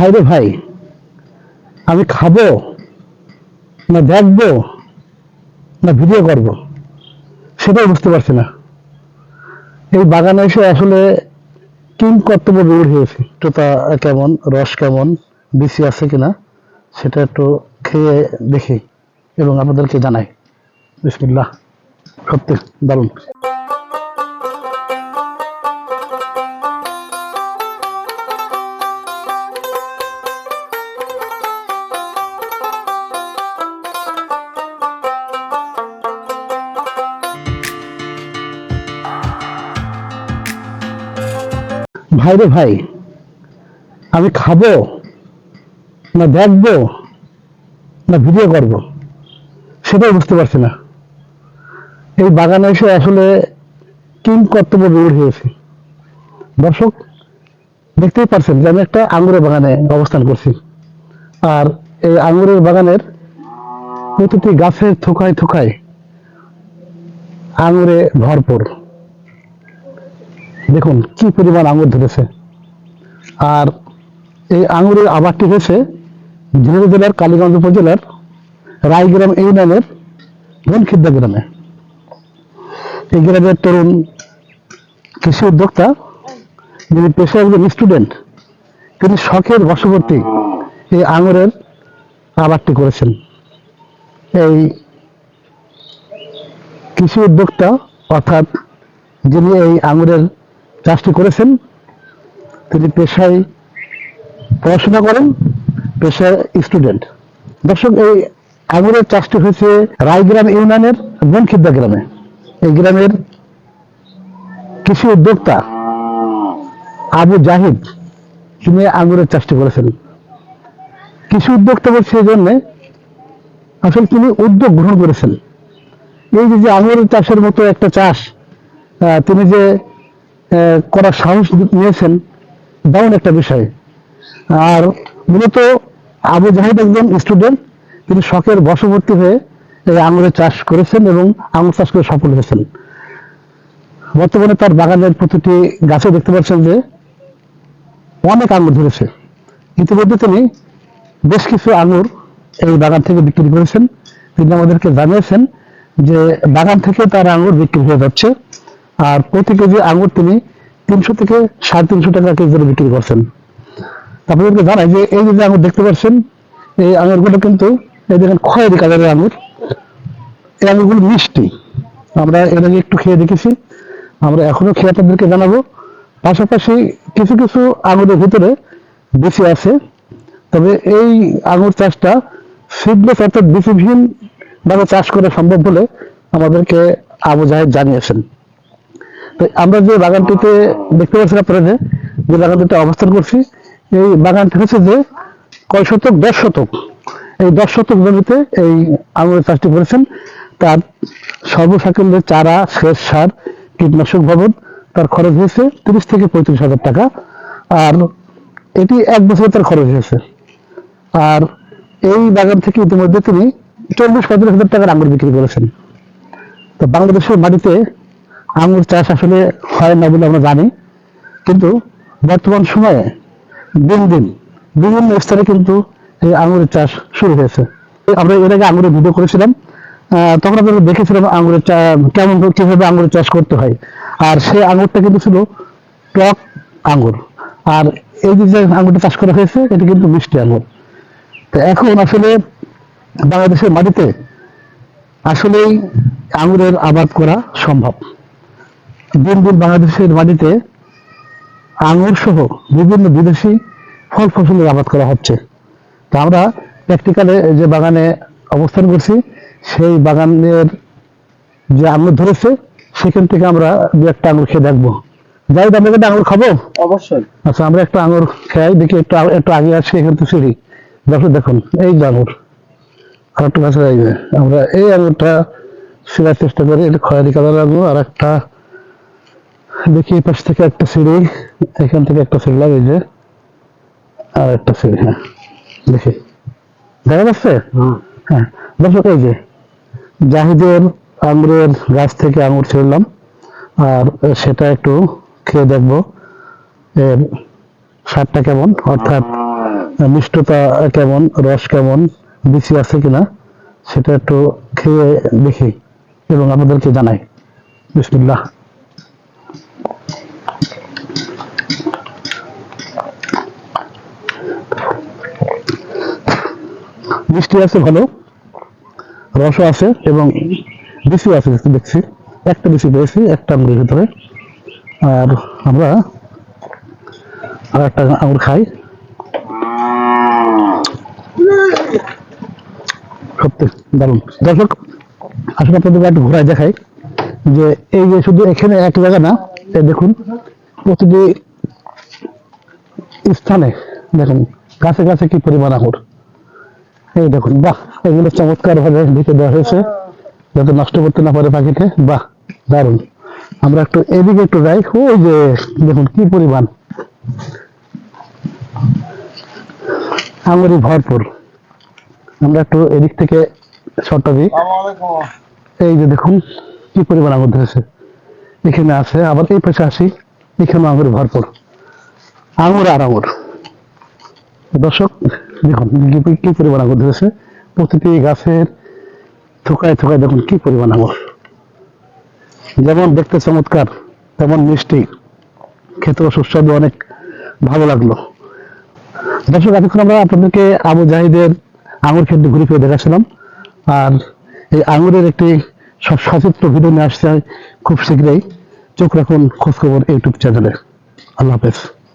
ভাই রে ভাই, আমি খাব না দেখব না ভিডিও করব? সেটাই বুঝতে পারছি না। এই বাগানে এসে আসলে কিং কর্তব্য বের হয়েছে? টোটা কেমন, রস কেমন বিসি আছে কিনা, সেটা একটু খেয়ে দেখি এবং আপনাদেরকে জানাই। বিসমিল্লাহ, সত্যি, দারুণ। ভাই রে ভাই, আমি খাব না দেখব না ভিডিও করব? সেটাই বুঝতে পারছি না। এই বাগানে এসে আসলে কিং কর্তব্য বের হয়েছে? দর্শক, দেখতেই পারছেন যে আমি একটা আঙুরের বাগানে অবস্থান করছি। আর এই আঙুরের বাগানের প্রতিটি গাছের থোকায় থোকায় আঙুরে ভরপুর। দেখুন, কি পরিমাণ আঙুর ধরেছে। আর এই আঙুরের আবাদটি হয়েছে ঝিনাইদহ জেলার কালীগঞ্জ উপজেলার রায়গ্রাম ইউনিয়নের বনখিদ্দা গ্রামে। এই গ্রামের তরুণ কৃষি উদ্যোক্তা, যিনি পেশায় একজন স্টুডেন্ট তিনি শখের বশবর্তী এই আঙুরের আবারটি করেছেন। এই কৃষি উদ্যোক্তা, অর্থাৎ যিনি এই আঙুরের চাষটি করেছেন। তিনি পেশায় পড়াশোনা করেন, পেশায় স্টুডেন্ট দর্শক, এই আঙুরের চাষটি হয়েছে রায়গ্রাম ইউনিয়নের বনখিদ্দা গ্রামে। এই গ্রামের কৃষি উদ্যোক্তা আবু জাহিদ, তিনি আঙুরের চাষটি করেছেন। কৃষি উদ্যোক্তা বলছে এই জন্যে আসলে তিনি উদ্যোগ গ্রহণ করেছেন। এই যে আঙুরের চাষের মতো একটা চাষ তিনি যে করার সাহস নিয়েছেন দারুণ একটা বিষয়। আর মূলত আবু জাহিদ একজন স্টুডেন্ট তিনি শখের বশবর্তী হয়ে আঙুরের চাষ করেছেন এবং আঙুর চাষ করে সফল হয়েছেন। বর্তমানে তার বাগানের প্রতিটি গাছে দেখতে পাচ্ছেন যে অনেক আঙুর ধরেছে। ইতিমধ্যে তিনি বেশ কিছু আঙুর এই বাগান থেকে বিক্রি করেছেন। তিনি আমাদেরকে জানিয়েছেন যে বাগান থেকে তার আঙুর বিক্রি হয়ে যাচ্ছে। আর প্রতি কেজি আঙুর তিনি তিনশো থেকে সাড়ে তিনশো টাকা কেজি দরে বিক্রি করছেন। আপনাদেরকে জানাই যে এই যে আঙুর দেখতে পাচ্ছেন, এই আঙুরগুলো কিন্তু এই দেখেন খয়েরি কালারের আঙুর এই আঙুরগুলো মিষ্টি। আমরা এর আগে একটু খেয়ে দেখেছি। আমরা এখনও খেয়ে আপনাদেরকে জানাব। পাশাপাশি কিছু কিছু আঙুরের ভিতরে বেশি আছে। তবে এই আঙুর চাষটা সিডলেস অর্থাৎ বিসিবিহীন ভাবে চাষ করা সম্ভব বলে আমাদেরকে আবু জাহেদ জানিয়েছেন। তো আমরা যে বাগানটিতে দেখতে পাচ্ছি আপনারা যে যে বাগানটিতে অবস্থান করছি, এই বাগানটি হচ্ছে যে কয় শতক? দশ শতক। এই দশ শতক জমিতে এই আঙুরের চাষটি করেছেন। তার সর্বসাকুল্যে চারা, সেচ সার, কীটনাশক বাবদ তার খরচ হয়েছে তিরিশ থেকে পঁয়ত্রিশ হাজার টাকা। আর এটি এক বছরে তার খরচ হয়েছে। আর এই বাগান থেকে ইতিমধ্যে তিনি চল্লিশ পঁয়ত্রিশ হাজার টাকার আঙুর বিক্রি করেছেন। তো বাংলাদেশের মাটিতে আঙুর চাষ আসলে হয় না বলে আমরা জানি। কিন্তু বর্তমান সময়ে দিন দিন বিভিন্ন স্তরে কিন্তু এই আঙুরের চাষ শুরু হয়েছে। আমরা এর আগে আঙুরের ভিডিও করেছিলাম। তখন আপনারা দেখেছিলাম আঙুরের কেমন কীভাবে আঙুরের চাষ করতে হয়। আর সেই আঙুরটা কিন্তু ছিল টক আঙুর আর এই যে আঙুরটা চাষ করা হয়েছে, এটা কিন্তু মিষ্টি আঙুর তো এখন আসলে বাংলাদেশের মাটিতে আসলেই আঙুরের আবাদ করা সম্ভব। দিন দিন বাংলাদেশের মাটিতে আঙুর সহ বিভিন্ন বিদেশি ফল ফসলের আবাদ করা হচ্ছে। তো আমরা প্র্যাকটিক্যালে যে বাগানে অবস্থান করছি সেই বাগানের যে আঙুর ধরেছে সেখান থেকে আমরা দু একটা আঙুর খেয়ে দেখব। যাই আমরা একটা আঙুর খাব? অবশ্যই। আচ্ছা আমরা একটা আঙুর খাই দেখি একটু একটু আগে আসি এখান থেকে সিঁড়ি। দেখো দেখুন এই যে আঙুর। আর একটু কাছে আমরা এই আঙুরটা ছিঁড়ার চেষ্টা করি এটা খয়ারি কালার আঙুর আর একটা দেখি এই পাশ থেকে একটা সিঁড়ি এখান থেকে একটা ছিঁড়লাম এই যে। আর একটা সিঁড়ি হ্যাঁ। দেখি। দেখা যাচ্ছে? হ্যাঁ। দর্শক এই যে জাহিদের আঙুরের গাছ থেকে আঙুর ছিঁড়লাম। আর সেটা একটু খেয়ে দেখব এর স্বাদটা কেমন অর্থাৎ মিষ্টতা কেমন রস কেমন বেশি আছে কিনা সেটা একটু খেয়ে দেখি এবং আপনাদেরকে জানাই। বিসমিল্লাহ। মিষ্টি আছে ভালো, রসও আছে এবং বেশিও আছে দেখছি। একটা বেশি পেয়েছি, একটা আঙুরের ভিতরে। আর আমরা আর একটা আঙুর খাই। সত্যি, দারুণ। দর্শক আসলে আপনাদের একটু ঘোরায় দেখাই যে এই যে শুধু এখানে এক জায়গা না দেখুন, প্রতিটি স্থানে, দেখুন, গাছে গাছে কি পরিমাণ আঙুর এই দেখুন বাহ এগুলো চমৎকার ভাবে ঢেকে দেওয়া হয়েছে। যাতে নষ্ট করতে না পারে পাখিতে বাহ দারুণ। আমরা একটু এদিকে একটু যাই। ওই যে দেখুন কি পরিমাণ। আঙুরি ভরপুর। আমরা একটু এদিক থেকে শটটা দিই। এই যে দেখুন কি পরিমাণ আঙুর ধরেছে। এখানে আছে আবার এই পাশে আসি এখানে আঙুর ভরপুর। আঙুর আর আঙুর দর্শক দেখুন কি- কি পরিমাণ আঙুর ধরেছে? প্রতিটি গাছের থোকায় থোকায় দেখুন কি পরিমাণ আঙুর যেমন দেখতে চমৎকার, তেমন মিষ্টি। খেতেও সুস্বাদু, অনেক ভালো লাগল। দর্শক, এতক্ষণ আমরা আপনাদেরকে আবু জাহিদের আঙুর ক্ষেত্রে ঘুরে ফিরে দেখাচ্ছিলাম। আর এই আঙুরের একটি সচিত্র ভিডিও নিয়ে আসছে খুব শীঘ্রই। চোখ রাখুন খোঁজখবর ইউটিউব চ্যানেলে। আল্লাহ হাফেজ।